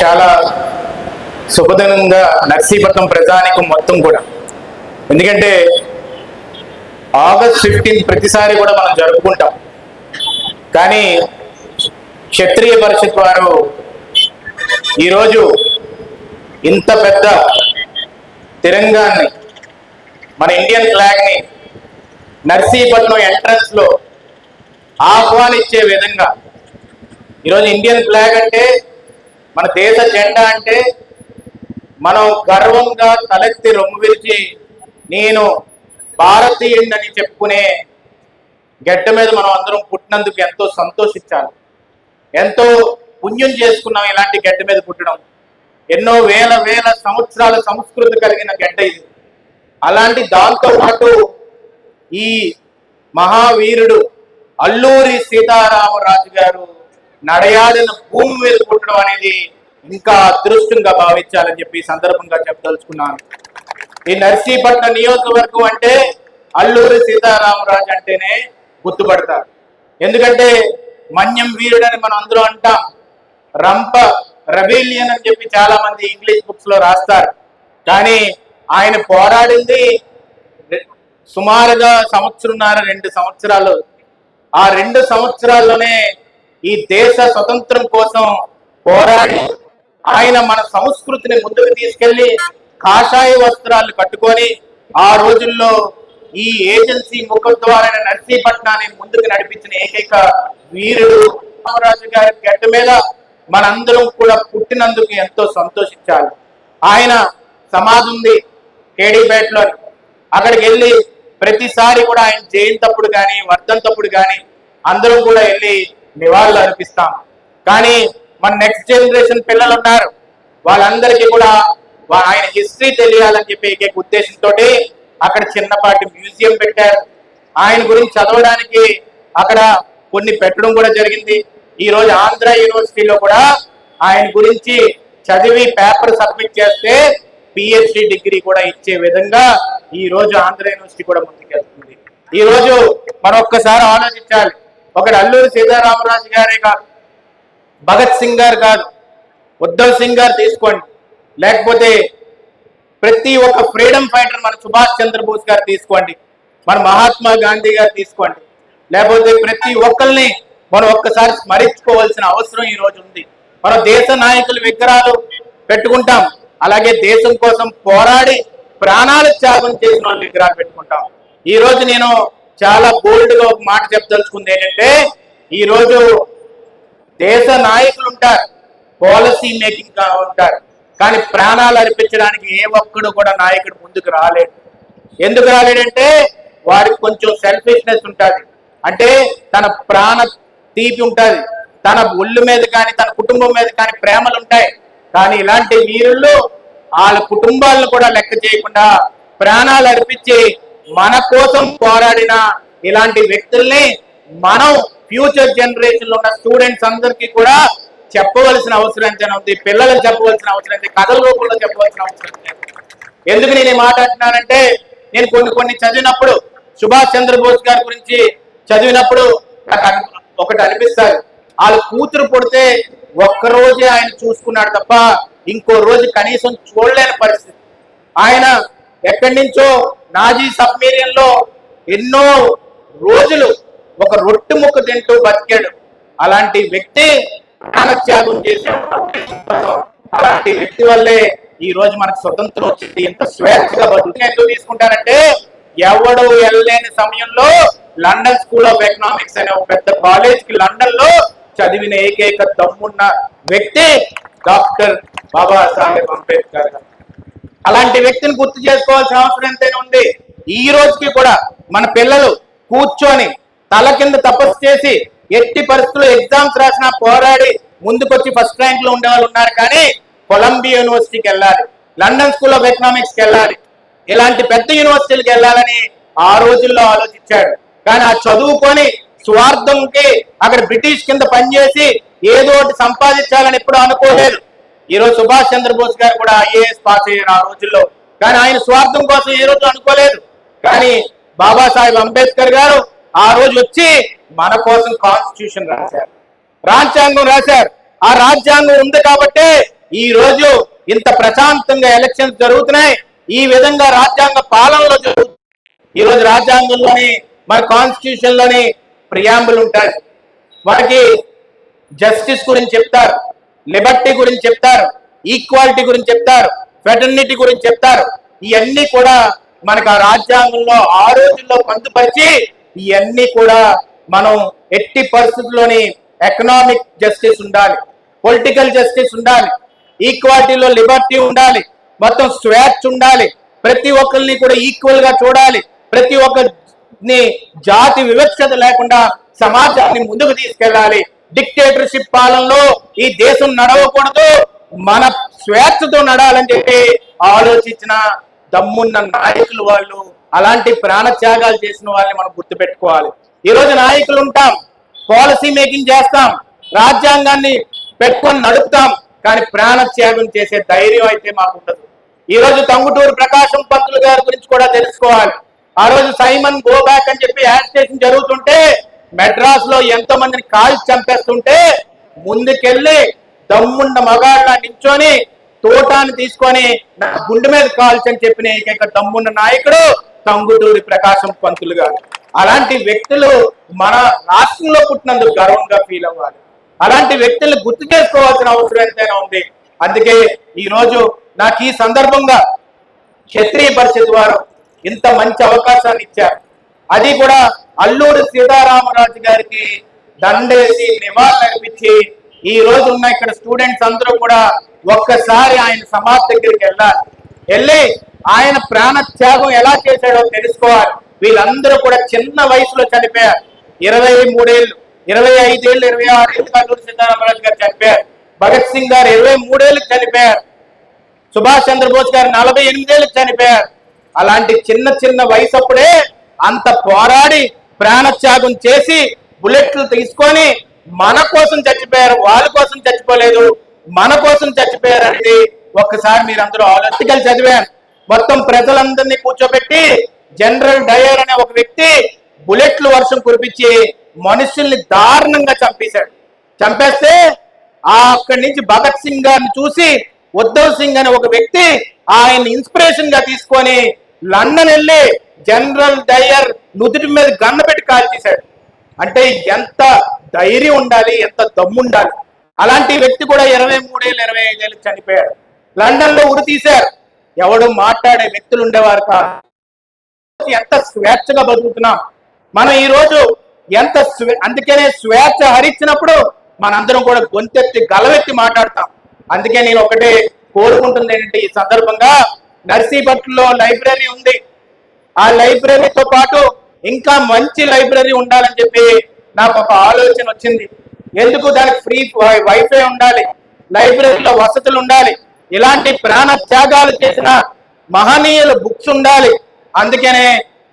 చాలా శుభదనంగా నర్సీపట్నం ప్రజానికి మొత్తం కూడా. ఎందుకంటే ఆగస్ట్ ఫిఫ్టీన్ ప్రతిసారి కూడా మనం జరుపుకుంటాం. కానీ క్షత్రియ పరిషత్ వారు ఈరోజు ఇంత పెద్ద తిరంగాన్ని మన ఇండియన్ ఫ్లాగ్ని నర్సీపట్నం ఎంట్రన్స్లో ఆహ్వానించే విధంగా ఈరోజు ఇండియన్ ఫ్లాగ్ అంటే మన దేశ జెండా అంటే మనం గర్వంగా తలెత్తి రొమ్ము విరిచి నేను భారతీయుడిని చెప్పుకునే గడ్డ మీద మనం అందరం పుట్టినందుకు ఎంతో సంతోషించాలి. ఎంతో పుణ్యం చేసుకున్నాం ఇలాంటి గడ్డ మీద పుట్టడం. ఎన్నో వేల వేల సంవత్సరాల సంస్కృతి కలిగిన గడ్డ ఇది. అలాంటి దాంతో పాటు ఈ మహావీరుడు అల్లూరి సీతారామరాజు గారు నడయాడిన భూమి మీద పుట్టడం అనేది ఇంకా అదృష్టంగా భావించాలని చెప్పి సందర్భంగా చెప్పదలుచుకున్నాను. ఈ నర్సీపట్నం నియోజకవర్గం అంటే అల్లూరి సీతారామరాజు అంటేనే గుర్తుపడతారు. ఎందుకంటే మన్యం వీరుడని మనం అందరూ అంటాం. రంప రబీలియన్ అని చెప్పి చాలా మంది ఇంగ్లీష్ బుక్స్లో రాస్తారు. కానీ ఆయన పోరాడింది సుమారుగా సంవత్సరంన్నర రెండు సంవత్సరాలు. ఆ రెండు సంవత్సరాల్లోనే ఈ దేశ స్వతంత్రం కోసం పోరాడి ఆయన మన సంస్కృతిని ముందుకు తీసుకెళ్ళి కాషాయ వస్త్రాలు కట్టుకొని ఆ రోజుల్లో ఈ ఏజెన్సీ ముఖం ద్వారా నర్సీపట్నాన్ని ముందుకు నడిపించిన ఏకైక వీరుడు రామరాజు గారి గడ్డ మీద మనందరం కూడా పుట్టినందుకు ఎంతో సంతోషించాలి. ఆయన సమాధి ఉంది కేడీపేటలో. అక్కడికి వెళ్ళి ప్రతిసారి కూడా ఆయన జయంతప్పుడు కానీ వర్ధంతప్పుడు కానీ అందరం కూడా వెళ్ళి నివాళులు అర్పిస్తాం. కానీ మన నెక్స్ట్ జనరేషన్ పిల్లలు ఉన్నారు. వాళ్ళందరికీ కూడా ఆయన హిస్టరీ తెలియాలని చెప్పి ఏకైక ఉద్దేశంతో అక్కడ చిన్నపాటి మ్యూజియం పెట్టారు. ఆయన గురించి చదవడానికి అక్కడ కొన్ని పెట్టడం కూడా జరిగింది. ఈ రోజు ఆంధ్ర యూనివర్సిటీలో కూడా ఆయన గురించి చదివి పేపర్ సబ్మిట్ చేస్తే పిహెచ్డి డిగ్రీ కూడా ఇచ్చే విధంగా ఈ రోజు ఆంధ్ర యూనివర్సిటీ కూడా ముందుకెళ్తుంది. ఈ రోజు మరొక్కసారి ఆలోచించాలి. ఒకటి అల్లూరి సీతారామరాజు గారే కాదు. భగత్ సింగ్ గారు కాదు. ఉద్ధవ్ సింగ్ గారు తీసుకోండి. లేకపోతే ప్రతి ఒక్క ఫ్రీడమ్ ఫైటర్ మన సుభాష్ చంద్రబోస్ గారు తీసుకోండి. మన మహాత్మా గాంధీ గారు తీసుకోండి. లేకపోతే ప్రతి ఒక్కరిని మనం ఒక్కసారి స్మరించుకోవాల్సిన అవసరం ఈ రోజు ఉంది. మన దేశ నాయకుల విగ్రహాలు పెట్టుకుంటాం. అలాగే దేశం కోసం పోరాడి ప్రాణాలు త్యాగం చేసిన వాళ్ళ విగ్రహాలు పెట్టుకుంటాం. ఈ రోజు నేను చాలా బోల్డ్గా ఒక మాట చెప్పదలుచుకుంది ఏంటంటే ఈ రోజు దేశ నాయకులు ఉంటారు పాలసీ మేకింగ్ ఉంటారు కానీ ప్రాణాలు అర్పించడానికి ఏ ఒక్కడు కూడా నాయకుడు ముందుకు రాలేడు ఎందుకు రాలేడంటే వారికి కొంచెం సెల్ఫిష్నెస్ ఉంటుంది. అంటే తన ప్రాణ తీపి ఉంటుంది తన ఒళ్ళు మీద కానీ తన కుటుంబం మీద కానీ ప్రేమలు ఉంటాయి. కానీ ఇలాంటి వీరుల్లో వాళ్ళ కుటుంబాలను కూడా లెక్క చేయకుండా ప్రాణాలు అర్పించి మన కోసం పోరాడిన ఇలాంటి వ్యక్తుల్ని మనం ఫ్యూచర్ జనరేషన్లో ఉన్న స్టూడెంట్స్ అందరికీ కూడా చెప్పవలసిన అవసరం ఉంది? పిల్లలకు చెప్పవలసిన అవసరం ఎంత? కథల రూపంలో చెప్పవలసిన అవసరం ఎందుకు నేను ఈ మాట అంటున్నానంటే నేను కొన్ని కొన్ని చదివినప్పుడు సుభాష్ చంద్రబోస్ గారి గురించి చదివినప్పుడు నాకు ఒకటి అనిపిస్తారు వాళ్ళ కూతురు పుడితే ఒక్కరోజే ఆయన చూసుకున్నాడు తప్ప ఇంకో రోజు కనీసం చూడలేని పరిస్థితి. ఆయన ఎక్కడి నుంచో నాజీ సబ్మెరియన్లో ఎన్నో రోజులు ఒక రొట్టె ముక్క తింటూ బతికాడు. అలాంటి వ్యక్తి ప్రాణత్యాగం చేశాడు. అలాంటి వ్యక్తి వల్లే ఈ రోజు మనకు స్వతంత్రం వచ్చింది. ఎంత స్వేచ్ఛగా బతుకు ఎందుకు తీసుకుంటానంటే ఎవడు వెళ్ళలేని సమయంలో లండన్ స్కూల్ ఆఫ్ ఎకనామిక్స్ అనే ఒక పెద్ద కాలేజ్కి లండన్లో చదివిన ఏకైక దమ్మున్న వ్యక్తి డాక్టర్ బాబాసాహెబ్ అంబేద్కర్ గారు. అలాంటి వ్యక్తిని గుర్తు చేసుకోవాల్సిన అవసరం ఎంతైనా ఉంది. ఈ రోజుకి కూడా మన పిల్లలు కూర్చొని తల కింద తపస్సు చేసి ఎట్టి పరిస్థితుల్లో ఎగ్జామ్స్ రాసిన పోరాడి ముందుకొచ్చి ఫస్ట్ ర్యాంక్లో ఉండే వాళ్ళు ఉన్నారు కానీ కొలంబియా యూనివర్సిటీకి వెళ్ళాలి లండన్ స్కూల్ ఆఫ్ ఎకనామిక్స్కి వెళ్ళాలి ఇలాంటి పెద్ద యూనివర్సిటీలకు వెళ్ళాలని ఆ రోజుల్లో ఆలోచించాడు. కానీ ఆ చదువుకొని స్వార్థంకి అక్కడ బ్రిటిష్ కింద పనిచేసి ఏదో ఒకటి సంపాదించాలని ఎప్పుడు అనుకోలేదు. ఈ రోజు సుభాష్ చంద్రబోస్ గారు కూడా ఐఏఎస్ పాస్ అయ్యారు ఆ రోజుల్లో. కానీ ఆయన స్వార్థం కోసం ఏ రోజు అనుకోలేదు. కానీ బాబాసాహెబ్ అంబేద్కర్ గారు ఆ రోజు వచ్చి మన కోసం కాన్స్టిట్యూషన్ రాశారు. రాజ్యాంగం రాశారు. ఆ రాజ్యాంగం ఉంది కాబట్టే ఈ రోజు ఇంత ప్రశాంతంగా ఎలక్షన్స్ జరుగుతున్నాయి. ఈ విధంగా రాజ్యాంగ పాలనలో జరుగుతుంది ఈ రోజు రాజ్యాంగంలోని మన కాన్స్టిట్యూషన్లోని ప్రియాంబులు ఉంటాయి. వాటికి జస్టిస్ గురించి చెప్తారు. లిబర్టీ గురించి చెప్తారు ఈక్వాలిటీ గురించి చెప్తారు ఫెటర్నిటీ గురించి చెప్తారు. ఇవన్నీ కూడా మనకు ఆ రాజ్యాంగంలో ఆ రోజుల్లో పొందుపరిచి ఇవన్నీ కూడా మనం ఎట్టి పరిస్థితుల్లోని ఎకనామిక్ జస్టిస్ ఉండాలి పొలిటికల్ జస్టిస్ ఉండాలి ఈక్వాలిటీలో లిబర్టీ ఉండాలి మొత్తం స్వేచ్ఛ ఉండాలి ప్రతి ఒక్కరిని కూడా ఈక్వల్గా చూడాలి ప్రతి ఒక్కరిని జాతి వివక్షత లేకుండా సమాజాన్ని ముందుకు తీసుకెళ్ళాలి డిక్టేటర్షిప్ పాలనలో ఈ దేశం నడవకూడదు మన స్వేచ్ఛతో నడాలని చెప్పి ఆలోచించిన దమ్మున్న నాయకులు వాళ్ళు అలాంటి ప్రాణత్యాగాలు చేసిన వాళ్ళని మనం గుర్తుపెట్టుకోవాలి. ఈ రోజు నాయకులు ఉంటాం పాలసీ మేకింగ్ చేస్తాం రాజ్యాంగాన్ని పెట్టుకొని నడుపుతాం కానీ ప్రాణత్యాగం చేసే ధైర్యం అయితే మాకు ఉండదు. ఈ రోజు తంగుటూరు ప్రకాశం పంతులు గారి గురించి కూడా తెలుసుకోవాలి. ఆ రోజు సైమన్ గో బ్యాక్ అని చెప్పి యాడ్ జరుగుతుంటే మెడ్రాస్లో ఎంతో మందిని కాల్చి చంపేస్తుంటే ముందుకెళ్ళి దమ్ముండ మగాళ్ళ నించొని తోటాన్ని తీసుకొని నా గుండె మీద కాల్చి అని చెప్పిన ఏకైక దమ్మున్న నాయకుడు తంగుటూరి ప్రకాశం పంతులు గారు. అలాంటి వ్యక్తులు మన రాష్ట్రంలో పుట్టినందుకు గర్వంగా ఫీల్ అవ్వాలి. అలాంటి వ్యక్తుల్ని గుర్తు చేసుకోవాల్సిన అవసరం ఎంతైనా ఉంది. అందుకే ఈరోజు నాకు ఈ సందర్భంగా క్షత్రియ పరిషత్ వారు ఇంత మంచి అవకాశాన్ని ఇచ్చారు. అది కూడా అల్లూరి సీతారామరాజు గారికి దండేసి నివాళులర్పించి ఈ రోజు ఉన్న ఇక్కడ స్టూడెంట్స్ అందరూ కూడా ఒక్కసారి ఆయన సమాధి దగ్గరికి వెళ్ళాలి. వెళ్ళి ఆయన ప్రాణ త్యాగం ఎలా చేశాడో తెలుసుకోవాలి. వీళ్ళందరూ కూడా చిన్న వయసులో చనిపోయారు. ఇరవై మూడేళ్ళు ఇరవై ఐదేళ్ళు ఇరవై ఆరేళ్ళు అల్లూరి సీతారామరాజు గారు చనిపోయారు. భగత్ సింగ్ గారు ఇరవై మూడేళ్ళకి చనిపోయారు. సుభాష్ చంద్రబోస్ గారు నలభై ఎనిమిదేళ్ళకి చనిపోయారు. అలాంటి చిన్న చిన్న వయసు అప్పుడే అంత పోరాడి ప్రాణత్యాగం చేసి బుల్లెట్లు తీసుకొని మన కోసం చచ్చిపోయారు వాళ్ళ కోసం చచ్చిపోలేదు మన కోసం చచ్చిపోయారు అనేది ఒక్కసారి మీరు అందరూ ఆలోచికలు చదివాను. మొత్తం ప్రజలందరినీ కూర్చోబెట్టి జనరల్ డయర్ అనే ఒక వ్యక్తి బుల్లెట్లు వర్షం కురిపించి మనుషుల్ని దారుణంగా చంపేశాడు. చంపేస్తే ఆ అక్కడి నుంచి భగత్ సింగ్ గారిని చూసి ఉద్ధవ్ సింగ్ అనే ఒక వ్యక్తి ఆయన ఇన్స్పిరేషన్గా తీసుకొని లండన్ వెళ్ళి జనరల్ డయర్ నుదుటి మీద గన్న పెట్టి కాల్ చేశాడు. అంటే ఎంత ధైర్యం ఉండాలి ఎంత దమ్ము ఉండాలి. అలాంటి వ్యక్తి కూడా ఇరవై మూడేళ్ళు ఇరవై ఐదేళ్ళు చనిపోయాడు. లండన్లో ఉరి తీశారు. ఎవడు మాట్లాడే వ్యక్తులు ఉండేవారు కాదు. ఎంత స్వేచ్ఛగా బతుకుతున్నాం. మనం ఈ రోజు ఎంత స్వే- అందుకనే స్వేచ్ఛ హరించినప్పుడు మనందరం కూడా గొంతెత్తి గలవెత్తి మాట్లాడతాం. అందుకే నేను ఒకటే కోరుకుంటుంది ఏంటంటే ఈ సందర్భంగా నర్సీపట్నంలో లైబ్రరీ ఉంది. ఆ లైబ్రరీతో పాటు ఇంకా మంచి లైబ్రరీ ఉండాలని చెప్పి నాకు ఒక ఆలోచన వచ్చింది. ఎందుకు దానికి ఫ్రీ వైఫై ఉండాలి? లైబ్రరీలో వసతులు ఉండాలి. ఇలాంటి ప్రాణ త్యాగాలు చేసిన మహనీయుల బుక్స్ ఉండాలి. అందుకనే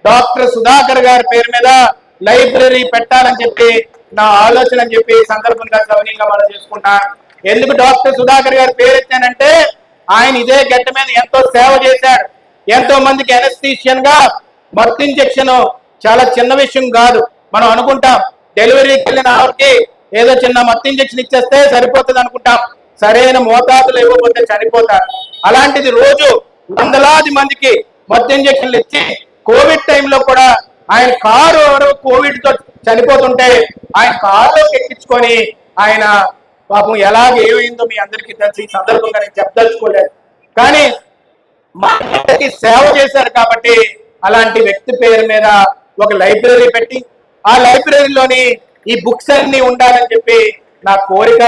డాక్టర్ సుధాకర్ గారి పేరు మీద లైబ్రరీ పెట్టాలని చెప్పి నా ఆలోచన అని చెప్పి సందర్భంగా సవనీయంగా మనం చేసుకుంటా. ఎందుకు డాక్టర్ సుధాకర్ గారి పేరు ఎత్తానంటే ఆయన ఇదే గట్ట మీద ఎంతో సేవ చేశాడు. ఎంతో మందికి ఎనస్థీషియన్గా బర్త్ ఇంజెక్షన్ చాలా చిన్న విషయం కాదు. మనం అనుకుంటాం డెలివరీకి వెళ్ళిన ఆవిడకి ఏదో చిన్న మత్తు ఇంజెక్షన్ ఇచ్చేస్తే సరిపోతుంది అనుకుంటాం. సరైన మోతాదులు ఇవ్వకపోతే చనిపోతారు. అలాంటిది రోజు వందలాది మందికి మత్తు ఇంజెక్షన్లు ఇచ్చి కోవిడ్ టైంలో కూడా ఆయన కారు ఎవరు కోవిడ్తో చనిపోతుంటే ఆయన కారులోకి ఎక్కించుకొని ఆయన పాపం ఎలాగ ఏమైందో మీ అందరికీ తెలిసి. ఈ సందర్భంగా నేను చెప్పదలుచుకోలేదు. కానీ మా సేవ చేశారు కాబట్టి అలాంటి వ్యక్తి పేరు మీద ఒక లైబ్రరీ పెట్టి ఆ లైబ్రరీలోని ఈ బుక్స్ అన్ని ఉండాలని చెప్పి నా కోరిక.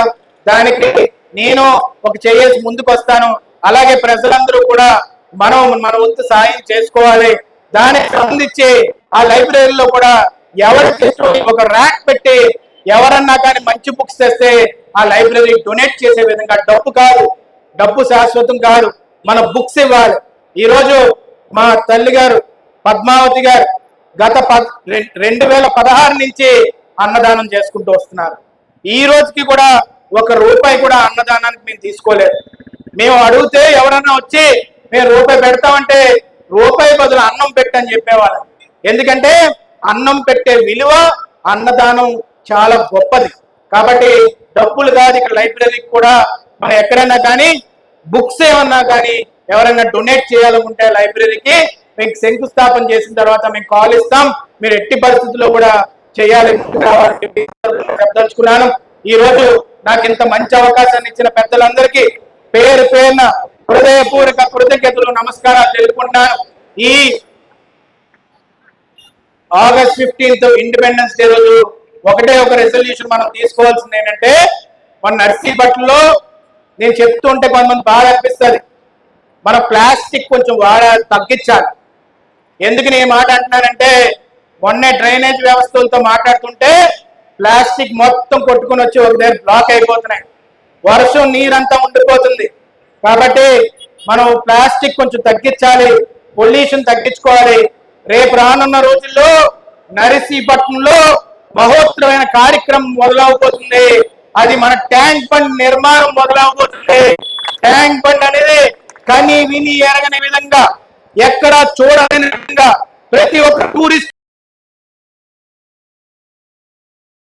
దానికి నేను ఒక చేసి ముందుకు వస్తాను. అలాగే ప్రజలందరూ కూడా మనం మన వంతు సాయం చేసుకోవాలి. దానికి సంబంధించి ఆ లైబ్రరీలో కూడా ఎవరికి ఇష్టం ఒక ర్యాక్ పెట్టి ఎవరన్నా కానీ మంచి బుక్స్ తెస్తే ఆ లైబ్రరీ డొనేట్ చేసే విధంగా డబ్బు కాదు. డబ్బు శాశ్వతం కాదు. మన బుక్స్ ఇవ్వాలి. ఈరోజు మా తల్లి గారు పద్మావతి గారు గత పద్ రెండు వేల పదహారు నుంచి అన్నదానం చేసుకుంటూ వస్తున్నారు. ఈ రోజుకి కూడా ఒక రూపాయి కూడా అన్నదానానికి మేము తీసుకోలేదు. మేము అడిగితే ఎవరన్నా వచ్చి మేము రూపాయి పెడతామంటే రూపాయి బదులు అన్నం పెట్టని చెప్పేవాళ్ళం. ఎందుకంటే అన్నం పెట్టే విలువ అన్నదానం చాలా గొప్పది. కాబట్టి డబ్బులు కాదు ఇక్కడ లైబ్రరీకి కూడా. మనం ఎక్కడైనా కానీ బుక్స్ ఏమన్నా కానీ ఎవరైనా డొనేట్ చేయాలనుకుంటే లైబ్రరీకి మీకు శంకుస్థాపన చేసిన తర్వాత మేము కాల్ ఇస్తాం. మీరు ఎట్టి పరిస్థితుల్లో కూడా చేయాలి. చెప్పదలుచుకున్నాను ఈ రోజు నాకు ఇంత మంచి అవకాశాన్ని ఇచ్చిన పెద్దలందరికీ పేరు పేరున హృదయపూర్వక కృతజ్ఞతలు నమస్కారాలు తెలుపుకుంటున్నాను. ఈ ఆగస్ట్ ఫిఫ్టీన్త్ ఇండిపెండెన్స్ డే రోజు ఒకటే ఒక రెజల్యూషన్ మనం తీసుకోవాల్సింది ఏంటంటే మన నర్సీపట్నంలో నేను చెప్తూ ఉంటే కొంతమంది బాగా అనిపిస్తుంది. మన ప్లాస్టిక్ కొంచెం వాడ తగ్గించాలి. ఎందుకు నేను మాట అంటున్నానంటే మొన్నే డ్రైనేజ్ వ్యవస్థలతో మాట్లాడుతుంటే ప్లాస్టిక్ మొత్తం కొట్టుకుని వచ్చి ఒక దగ్గర బ్లాక్ అయిపోతున్నాయి. వర్షం నీరంతా ఉండిపోతుంది. కాబట్టి మనం ప్లాస్టిక్ కొంచెం తగ్గించాలి పొల్యూషన్ తగ్గించుకోవాలి. రేపు రానున్న రోజుల్లో నరసీపట్నంలో మహోత్తరమైన కార్యక్రమం మొదలవబోతుంది. అది మన ట్యాంక్ బండ్ నిర్మాణం మొదలవబోతుంది ట్యాంక్ బండ్ అనేది కని విని ఎరగని విధంగా ఎక్కడా చూడలేని విధంగా ప్రతి ఒక్క టూరిస్ట్